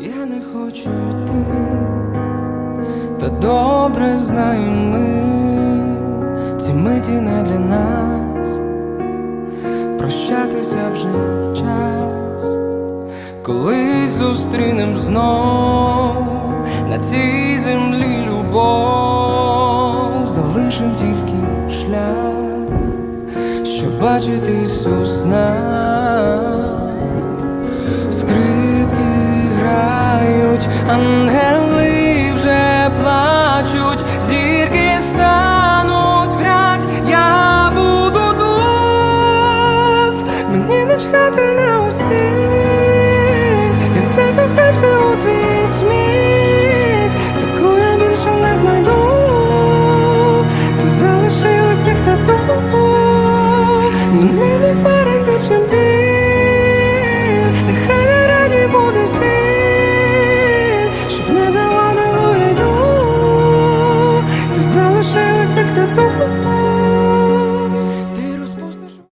Я не хочу йти, та добре знаємо ми, ці миті не для нас, прощатися вже час, колись зустрінем знов на цій землі любов, залишим тільки шлях, що бачить Ісус нас. чекати залишилась, як тату, мене.